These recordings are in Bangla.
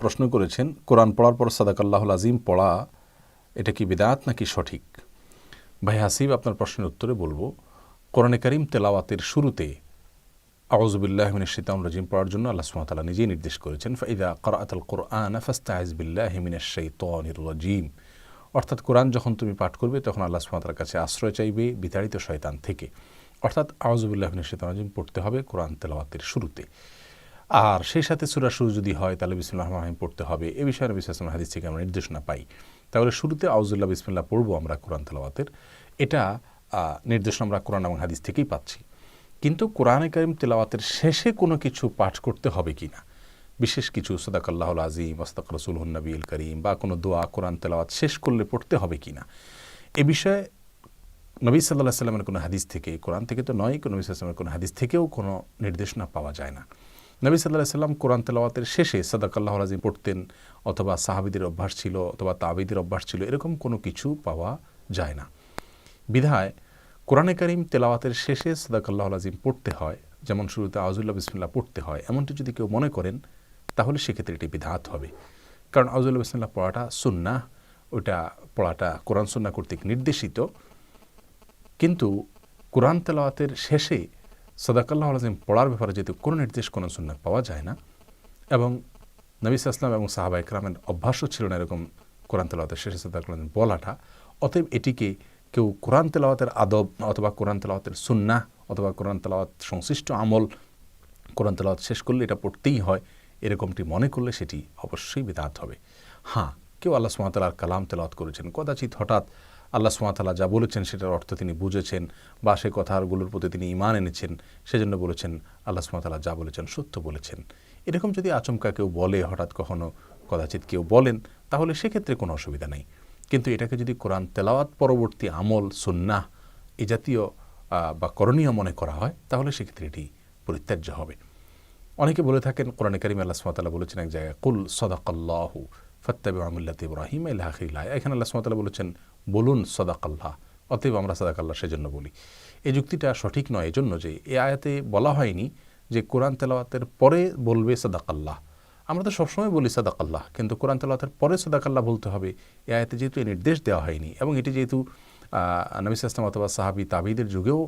প্রশ্ন করেছেন, কোরআন পড়ার পর সাদাকাল্লাহুল আজিম পড়া, এটা কি বিদাত নাকি সঠিক? ভাই হাসিব, আপনার প্রশ্নের উত্তরে বলব, কোরআনে করিম তেলাওয়াতের শুরুতে আউজবিল্লাহ মিনের শীতাম রাজিম পড়ার জন্য আল্লাহ সুমতালা নিজেই নির্দেশ করেছেন, ফাইদা করাআতাল কোরআন ফাস্তাইজ বিল্লাহ মিনের শৈতানির রাজিম। অর্থাৎ কোরআন যখন তুমি পাঠ করবে, তখন আল্লাহ সুমতালার কাছে আশ্রয় চাইবে বিতাড়িত শয়তান থেকে। অর্থাৎ আউজবিল্লাহ মিনের শৈতান রাজিম পড়তে হবে কোরআন তেলাওয়াতের শুরুতে। আর সেই সাথে সুরা শুরু যদি হয়, তাহলে বিসমুল্লাহ রহমান পড়তে হবে। এ বিষয়ে নবী সালাম হাদিস থেকে আমরা নির্দেশনা পাই। তাহলে শুরুতে আউজুল্লাহ বিসমিল্লাহ পড়ব আমরা কোরআন তেলাওয়াতের। এটা নির্দেশনা আমরা কোরআন এবং হাদিস থেকেই পাচ্ছি। কিন্তু কোরআনে করিম তেলাওয়াতের শেষে কোনো কিছু পাঠ করতে হবে কি না? বিশেষ কিছু সদাকাল্লাহ আজিম ওস্তাক রসুল নবীল করিম বা কোনো দোয়া, কোরআন তেলাওয়াত শেষ করলে পড়তে হবে কি না? এ বিষয়ে নবী সাল্লাহ সাল্লামের কোনো হাদিস থেকে, কোরআন থেকে তো নয় কোনো নবী সাল্লামের কোনো হাদিস থেকেও কোনো নির্দেশনা পাওয়া যায় না। নবী সাল্লাহ সাল্লাম কোরআন তেলাওয়াতের শেষে সাদাকাল্লাহ আজিম পড়তেন অথবা সাহাবিদের অভ্যাস ছিল অথবা তাবিদের অভ্যাস ছিল, এরকম কোনো কিছু পাওয়া যায় না। বিধায় কোরআনে করিম তেলাওয়াতের শেষে সাদাকাল্লাহ আজিম পড়তে হয়, যেমন শুরুতে আউজুল্লাহ বিসমিল্লাহ পড়তে হয়, এমনটি যদি কেউ মনে করেন, তাহলে সেক্ষেত্রে এটি বিধাত হবে। কারণ আউজুল্লাহ বিসমিল্লাহ পড়াটা সুন্না ওটা পড়াটা কোরআন সুন্না কর্তৃক নির্দেশিত। কিন্তু কোরআন তেলাওয়াতের শেষে সদাকাল্লাহ আজিম পড়ার ব্যাপারে যেহেতু কোনো নির্দেশ, কোনো সুন্না পাওয়া যায় না, এবং নবী আসলাম এবং সাহাবা ইকরামের অভ্যাসও ছিল না এরকম কোরআন তেলাওয়াতের শেষে সদাকাল্লাহ বলাটা, অতএব এটিকে কেউ কোরআন তেলাওয়াতের আদব অথবা কোরআন তেলাওয়াতের সুন্না অথবা কোরআন তেলাওয়াত সংশ্লিষ্ট আমল, কোরআন তেলাওয়াত শেষ করলে এটা পড়তেই হয়, এরকমটি মনে করলে সেটি অবশ্যই বিদাত হবে। হ্যাঁ কেউ আল্লাহ সুমাতালার কালাম তেলাওয়াত করেছেন, কদাচিৎ হঠাৎ আল্লাহ সুমাতালা যা বলেছেন সেটার অর্থ তিনি বুঝেছেন বা সে কথাগুলোর প্রতি তিনি ইমান এনেছেন, সেজন্য বলেছেন আল্লাহ সুমাতালা যা বলেছেন সত্য বলেছেন। এরকম যদি আচমকা কেউ বলে, হঠাৎ কখনো কদাচিৎ কেউ বলেন, তাহলে সেক্ষেত্রে কোনো অসুবিধা নেই। কিন্তু এটাকে যদি কোরআন তেলাওয়াত পরবর্তী আমল, সুন্নাহ এ জাতীয় বা করণীয় মনে করা হয়, তাহলে সেক্ষেত্রে এটি পরিত্যাজ্য হবে। অনেকে বলে থাকেন, কোরআনে করিম আল্লাহ সুমাতাল্লাহ বলেছেন এক জায়গায়, কুল সদাকাল্লাহু ফত্তাবি আমুল্লাত ইব্রাহিম আল্লাহিল্লাহ এখানে আল্লাহ সুমাতাল্লাহ বলেছেন, বলুন সদাকাল্লাহ। অতএব আমরা সদাকাল্লাহ সেজন্য বলি। এই যুক্তিটা সঠিক নয়, এজন্য যে এ আয়াতে বলা হয়নি যে কোরআন তেলাওয়াতের পরে বলবে সদাকাল্লাহ। আমরা তো সবসময় বলি সাদাকাল্লাহ, কিন্তু কোরআন তেলাওয়াতের পরে সাদাকাল্লাহ বলতে হবে। এ আয়াতে যেহেতু এই নির্দেশ দেওয়া হয়নি, এবং এটি যেহেতু নবিস ইসলাম অথবা সাহাবি তাবিদের যুগেও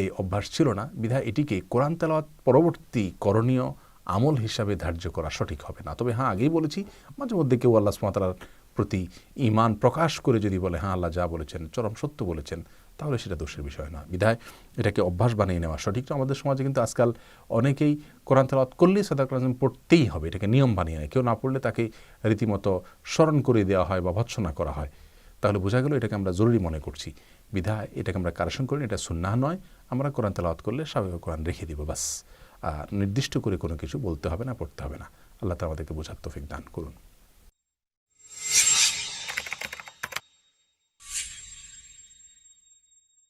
এই অভ্যাস ছিল না, বিধায় এটিকে কোরআন তেলাওয়াত পরবর্তী করণীয় আমল হিসাবে ধার্য করা সঠিক হবে না। তবে হ্যাঁ আগেই বলেছি, মাঝে মধ্যে কেউ আল্লাহ সুমাতার প্রতি ইমান প্রকাশ করে যদি বলে হ্যাঁ আল্লাহ যা বলেছেন, চরম সত্য বলেছেন, তাহলে সেটা দোষের বিষয় না বিধায় এটাকে অভ্যাস বানিয়ে নেওয়া সঠিক। তো আমাদের সমাজে কিন্তু আজকাল অনেকেই কোরআন তেলাওয়াত করলেই সাদাক রাজম পড়তেই হবে, এটাকে নিয়ম বানিয়ে নেয়। কেউ না পড়লে তাকে রীতিমতো স্মরণ করে দেওয়া হয় বা ভৎসনা করা হয়। তাহলে বোঝা গেল এটাকে আমরা জরুরি মনে করছি। বিধায় এটাকে আমরা কারেকশন করি, এটা সুন্নাহ নয়। আমরা কোরআন তেলাওয়াত করলে স্বাভাবিক কোরআন রেখে দিব, বাস। নির্দিষ্ট করে কোনো কিছু বলতে হবে না, পড়তে হবে না। আল্লাহ তা আমাদেরকে বোঝার তোফিক দান করুন।